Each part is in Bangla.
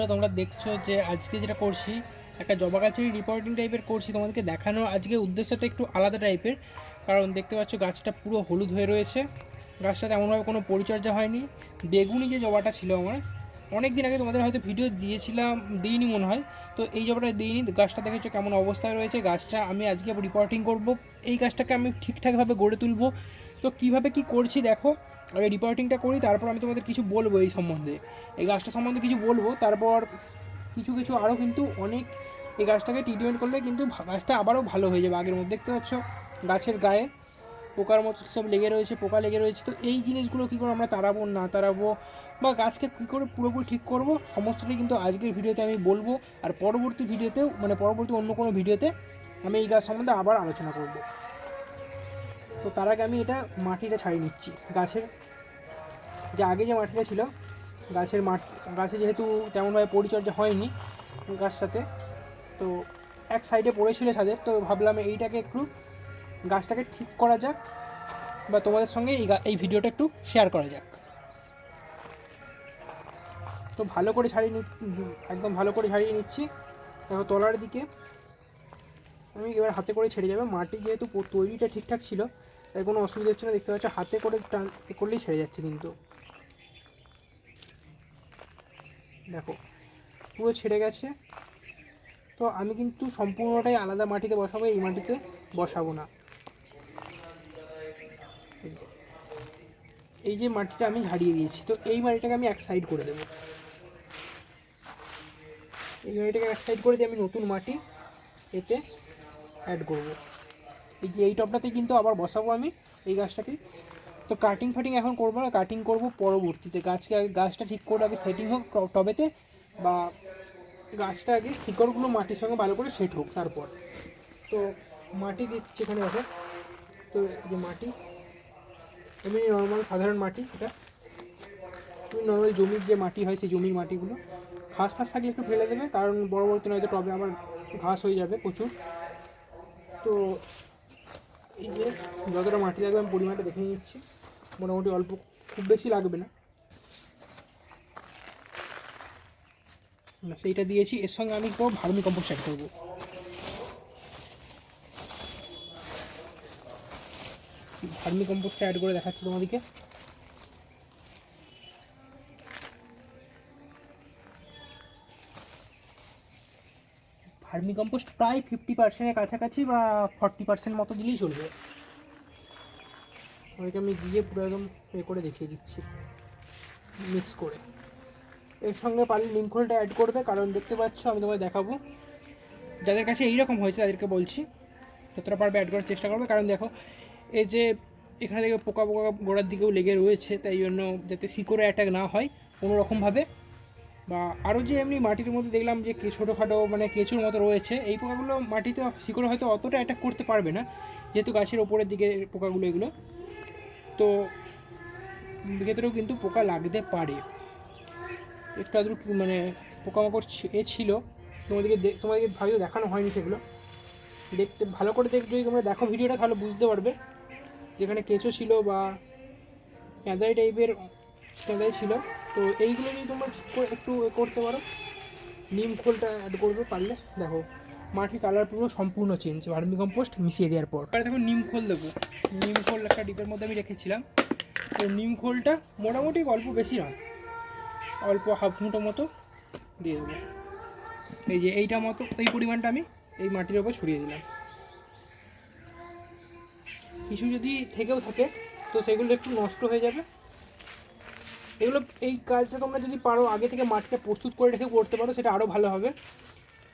বন্ধুরা, তোমরা দেখছ যে আজকে যেটা করছি, একটা জবা গাছেরই রিপোর্টিং টাইপের করছি তোমাদেরকে দেখানোর। আজকে উদ্দেশ্যটা একটু আলাদা টাইপের কারণ দেখতে পাচ্ছ গাছটা পুরো হলুদ হয়ে রয়েছে। গাছটা তেমনভাবে কোনো পরিচর্যা হয়নি। বেগুনি যে জবাটা ছিল আমার অনেক দিন আগে তোমাদের হয়তো ভিডিও দিয়েছিলাম, দিইনি মনে হয়। তো এই জবাটা দিইনি গাছটা দেখেছ কেমন অবস্থায় রয়েছে। গাছটা আমি আজকে রিপোর্টিং করব। এই গাছটাকে আমি ঠিকঠাকভাবে গড়ে তুলবো। তো কীভাবে কি করছি দেখো আগে রিপোর্টিংটা করি, তারপর আমি তোমাদের কিছু বলব এই সম্বন্ধে। এই গাছটা সম্বন্ধে কিছু বলব, তারপর কিছু কিছু আরও কিন্তু অনেক এই গাছটাকে ট্রিটমেন্ট করলে কিন্তু গাছটা আবারও ভালো হয়ে যাবে। আগের মধ্যে দেখতে পাচ্ছ, গাছের গায়ে পোকার মতো সব লেগে রয়েছে, পোকা লেগে রয়েছে। তো এই জিনিসগুলো কী করে আমরা তাড়াবো, না তাড়াবো, বা গাছকে কী করে পুরোপুরি ঠিক করব, সমস্তটাই কিন্তু আজকের ভিডিওতে আমি বলব। আর পরবর্তী ভিডিওতেও মানে পরবর্তী অন্য কোনো ভিডিওতে আমি এই গাছ সম্বন্ধে আবার আলোচনা করব। তো তার আগে আমি এটা মাটিটা ছাড়িয়ে নিচ্ছি। গাছের যে আগে যে মাটিটা ছিল, গাছের মাটি গাছে যেহেতু তেমনভাবে পরিচর্যা হয়নি গাছটাতে তো এক সাইডে পড়েছিল ছাদের তো ভাবলাম এইটাকে একটু গাছটাকে ঠিক করা যাক বা তোমাদের সঙ্গে এই এই ভিডিওটা একটু শেয়ার করা যাক। তো ভালো করে ছাড়িয়ে নি একদম ভালো করে ছাড়িয়ে নিচ্ছি। দেখো তলার দিকে, আমি এবার হাতে করে ছেড়ে যাবে। মাটি যেহেতু তৈরিটা ঠিকঠাক ছিল তাই কোনো অসুবিধা হচ্ছে না, দেখতে পাচ্ছ হাতে করে টান- করলেই ছেড়ে যাচ্ছে কিন্তু। দেখো, পুরো ছেড়ে গেছে। তো আমি কিন্তু সম্পূর্ণটাই আলাদা মাটিতে বসাবো, এই মাটিতে বসাবো না। এই যে- মাটিটা আমি ঝাড়িয়ে দিয়েছি, তো এই মাটিটাকে আমি এক সাইড করে দেবো। এই মাটিটাকে এক সাইড করে দিয়ে আমি নতুন মাটি এতে অ্যাড করব। এই যে এই টবটাতে কিন্তু আবার বসাবো আমি এই গাছটাকে। তো কাটিং ফাটিং এখন করব না কাটিং করব পরবর্তীতে। গাছকে আগে গাছটা ঠিক করে আগে সেটিং হোক টবেতে বা গাছটা আগে শিকড়গুলো মাটির সঙ্গে ভালো করে সেট হোক তারপর। তো মাটি দিচ্ছি এখানে দেখো। তো যে মাটি, এমনি নর্মাল সাধারণ মাটি এটা। নর্মাল জমির যে মাটি হয় সেই জমির মাটিগুলো। ঘাস ফাস থাকলে একটু ফেলে দেবে, কারণ পরবর্তী নয়তো টবে আবার ঘাস হয়ে যাবে প্রচুর। তো এই যে যতটা মাটি লাগবে আমি পরিমাণটা দেখে নিচ্ছি। মোটামুটি অল্প, খুব বেশি লাগবে না। সেইটা দিয়েছি, এর সঙ্গে আমি তো ভার্মি কম্পোস্ট অ্যাড করব। ভার্মি কম্পোস্টটা অ্যাড করে দেখাচ্ছি তোমাদেরকে। ভার্মি কম্পোস্ট প্রায় ফিফটি পার্সেন্টের কাছাকাছি বা ফর্টি পার্সেন্ট মতো দিলেই চলবে। ওইটা আমি দিয়ে পুরো একদম এ করে দেখিয়ে দিচ্ছি মিক্স করে। এর সঙ্গে পারলে নিমখোলটা অ্যাড করবে, কারণ দেখতে পাচ্ছ, আমি তোমায় দেখাবো। যাদের কাছে এইরকম হয়েছে, তাদেরকে বলছি, যতটা পারবে অ্যাড করার চেষ্টা করবে। কারণ দেখো, এই যে এখানে থেকে পোকা পোকা গোড়ার দিকেও লেগে রয়েছে, তাই জন্য যাতে শিকড়ে অ্যাটাক না হয়, কোনো রকমভাবে। বা আরও যে এমনি মাটির মধ্যে দেখলাম যে কে ছোটোখাটো মানে কেঁচুর মতো রয়েছে, এই পোকাগুলো মাটিতে শিকড়ে হয়তো অতটা অ্যাটাক করতে পারবে না, যেহেতু গাছের ওপরের দিকে পোকাগুলো এগুলো। তো ভেতরেও কিন্তু পোকা লাগতে পারে। একটু আদ্র মানে পোকামাকড় এ ছিল। তোমাদেরকে তোমাদেরকে ভালো দেখানো হয়নি সেগুলো। দেখতে, ভালো করে দেখ, যদি তোমরা দেখো ভিডিওটা তাহলে বুঝতে পারবে। যেখানে কেঁচো ছিল বা প্যাঁদাই টাইপের প্যাঁদাই ছিল। তো এইগুলো যদি তোমরা একটু করতে পারো। নিম খোলটা অ্যাড করবে পারলে। দেখো মাটির কালার পুরো সম্পূর্ণ চেঞ্জ ভার্মি কম্পোস্ট মিশিয়ে দেওয়ার পর। এবারে দেখো নিম খোল দেবো। নিম খোল একটা ডিপের মধ্যে আমি রেখেছিলাম। তো নিম খোলটা মোটামুটি অল্প বেশি না অল্প হাফ মুঠো মতো দিয়ে দেবো। এই যে এইটা মতো, এই পরিমাণটা আমি এই মাটির ওপর ছড়িয়ে দিলাম। কিছু যদি থেকেও থাকে, তো সেগুলো একটু নষ্ট হয়ে যাবে। এগুলো, এই কাজটা তোমরা যদি পারো, আগে থেকে মাটিটা প্রস্তুত করে রেখে করতে পারো, সেটা আরও ভালো হবে।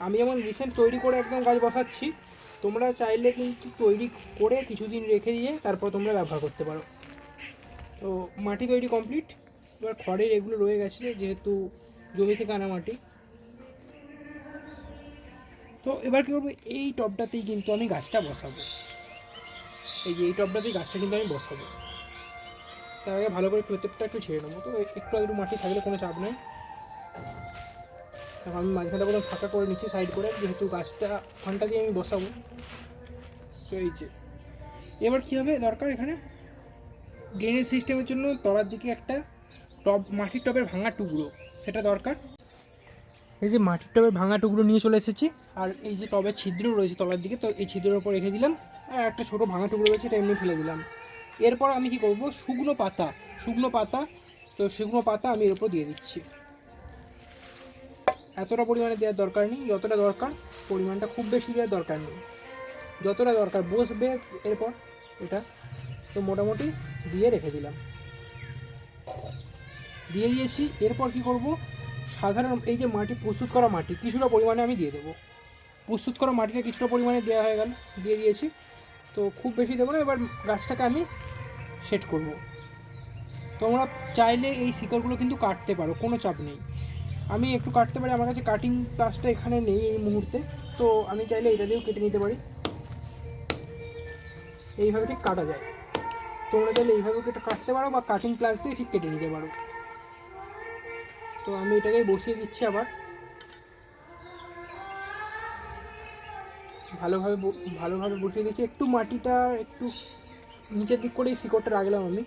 আমি যেমন রিসেন্ট তৈরি করে একদম গাছ বসাচ্ছি, তোমরা চাইলে কিন্তু তৈরি করে কিছুদিন রেখে দিয়ে তারপর তোমরা ব্যবহার করতে পারো। তো মাটি তৈরি কমপ্লিট এবার খড়ের এগুলো রয়ে গেছে, যেহেতু জমি থেকে আনা মাটি। তো এবার কী করব, এই টবটাতেই কিন্তু আমি গাছটা বসাবো। এই যে এই টবটাতেই গাছটা কিন্তু আমি বসাবো। তার আগে ভালো করে প্রত্যেকটা একটু ছেড়ে নেব। তো একটু একটু মাটি থাকলে কোনো চাপ নেই। আমি মাঝখানে কোনো ফাঁকা করে নিচ্ছি সাইড করে। যেহেতু গাছটা ওখানটা দিয়ে আমি বসাবো। তো এই যে। এবার কী হবে? দরকার এখানে ড্রেনেজ সিস্টেমের জন্য তলার দিকে একটা টব, মাটির টবের ভাঙা টুকরো। সেটা দরকার। এই যে মাটির টবের ভাঙা টুকরো নিয়ে চলে এসেছি। আর এই যে টবের ছিদ্র রয়েছে তলার দিকে, তো এই ছিদ্রের উপর রেখে দিলাম। আর একটা ছোটো ভাঙা টুকরো রয়েছে, এটা এমনি ফেলে দিলাম। এরপর আমি কি করব? শুকনো পাতা শুকনো পাতা, তো শুকনো পাতা আমি এর উপর দিয়ে দিচ্ছি। এতটা পরিমাণে দেওয়ার দরকার নেই, যতটা দরকার, পরিমাণটা খুব বেশি দেওয়ার দরকার নেই। যতটা দরকার বসবে, এরপর এটা তো মোটামুটি দিয়ে রেখে দিলাম। দিয়ে দিয়েছি, এরপর কি করব? সাধারণ এই যে মাটি, প্রস্তুত করা মাটি, কিছুটা পরিমাণে আমি দিয়ে দেবো। প্রস্তুত করা মাটিটা কিছুটা পরিমাণে দেওয়া হয়ে গেল, দিয়ে দিয়েছি। তো খুব বেশি দেবো না, এবার গাছটাকে আমি সেট করব। তোমরা চাইলে এই শিকড়গুলো কিন্তু কাটতে পারো, কোনো চাপ নেই। আমি একটু কাটতে পারি, আমার কাছে কাটিং প্লাসটা এখানে নেই এই মুহূর্তে, তো আমি চাইলে এটা দিয়েও কেটে নিতে পারি। এইভাবে ঠিক কাটা যায়। তোমরা চাইলে এইভাবে কেটে কাটতে পারো বা কাটিং প্লাস দিয়ে ঠিক কেটে নিতে পারো। তো আমি এটাকে বসিয়ে দিচ্ছি আবার। ভালোভাবে ভালোভাবে বসিয়ে দিয়েছি। একটু মাটিটা একটু নিচের দিক করেই শিকড়টা রাখলাম আমি।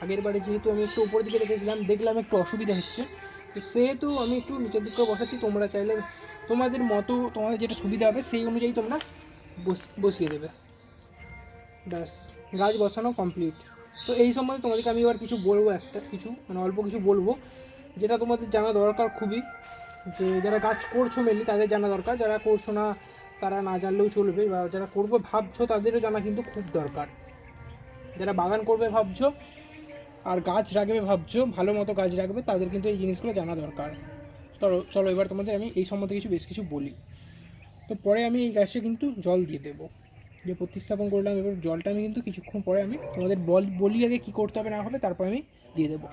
আগের বারে যেহেতু আমি একটু উপরের দিকে রেখেছিলাম, দেখলাম একটু অসুবিধা হচ্ছে। তো সেহেতু আমি একটু নিচের দিক করে বসাচ্ছি। তোমরা চাইলে তোমাদের মতো, তোমাদের যেটা সুবিধা হবে সেই অনুযায়ী তোমরা বস- বসিয়ে দেবে। ব্যাস, গাছ বসানো কমপ্লিট তো এই সম্বন্ধে তোমাদেরকে আমি এবার কিছু বলব একটা, কিছু মানে অল্প কিছু বলব। যেটা তোমাদের জানা দরকার খুবই। যে যারা গাছ করছ মেনলি তাদের জানা দরকার, যারা করছ না তারা না জানলেও চলবে বা যারা করবে ভাবছ তাদেরও জানা কিন্তু খুব দরকার। যারা বাগান করবে ভাবছ আর গাছ রাখবে ভাবছ, ভালো মতো গাছ রাখবে, তাদের কিন্তু এই জিনিসগুলো জানা দরকার। চলো চলো এবার তোমাদের আমি এই সম্বন্ধে কিছু, বেশ কিছু বলি। তো পরে আমি এই গাছে কিন্তু জল দিয়ে দেবো। যে প্রতিস্থাপন করলাম, এবার জলটা আমি কিন্তু কিছুক্ষণ পরে আমি তোমাদের বল, বলি আগে কী করতে হবে না হবে তারপর আমি দিয়ে দেবো।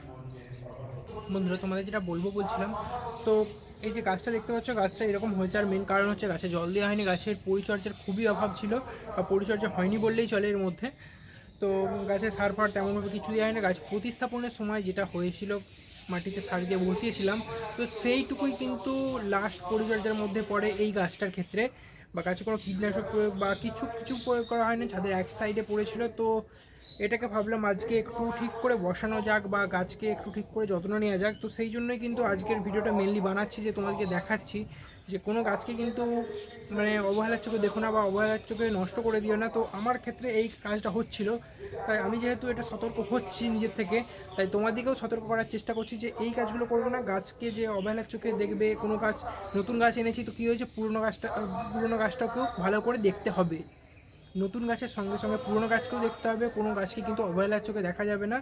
বন্ধুরা, তোমাদের যেটা বলব বলছিলাম, তো এই যে গাছটা দেখতে পাচ্ছ, গাছটা এরকম হয়েছে। আর মেন কারণ হচ্ছে গাছে জল দেওয়া হয়নি। গাছের পরিচর্যার খুবই অভাব ছিল বা পরিচর্যা হয়নি বললেই চলে এর মধ্যে। তো গাছে সার ফার তেমনভাবে কিছু দেওয়া হয়নি। গাছ প্রতিস্থাপনের সময় যেটা হয়েছিল, মাটিতে সার দিয়ে বসিয়েছিলাম। তো সেইটুকুই কিন্তু লাস্ট পরিচর্যার মধ্যে পড়ে এই গাছটার ক্ষেত্রে। বা গাছে কোনো কীটনাশক প্রয়োগ বা কিছু কিছু প্রয়োগ করা হয়নি। ছাদের এক সাইডে পড়েছিল। তো এটাকে ভাবলাম আজকে একটু ঠিক করে বসানো যাক বা গাছকে একটু ঠিক করে যত্ন নেওয়া যাক। তো সেই জন্যই কিন্তু আজকের ভিডিওটা মেনলি বানাচ্ছি, যে তোমাদেরকে দেখাচ্ছি যে কোনো গাছকে কিন্তু মানে অবহেলার চোখে দেখো না বা অবহেলার চোখে নষ্ট করে দিও না। তো আমার ক্ষেত্রে এই কাজটা হচ্ছিল। তাই আমি যেহেতু এটা সতর্ক হচ্ছি নিজের থেকে, তাই তোমাদেরকেও সতর্ক করার চেষ্টা করছি যে এই কাজগুলো করব না। গাছকে যে অবহেলার চোখে দেখবে, কোনো গাছ, নতুন গাছ এনেছি, তো কী হয়েছে? পুরনো গাছটা, পুরনো গাছটাকেও ভালো করে দেখতে হবে। নতুন গাছের সঙ্গে সঙ্গে পুরনো গাছকেও দেখতে হবে, কোনো গাছকে কিন্তু অবহেলার চোখে দেখা যাবে না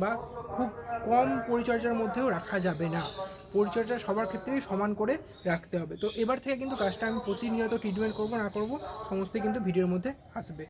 বা খুব কম পরিচর্যার মধ্যেও রাখা যাবে না। পরিচর্যা সবার ক্ষেত্রেই সমান করে রাখতে হবে। তো এবার থেকে কিন্তু গাছটা আমি প্রতিনিয়ত ট্রিটমেন্ট করব, না করব সমস্তই কিন্তু ভিডিওর মধ্যে আসবে।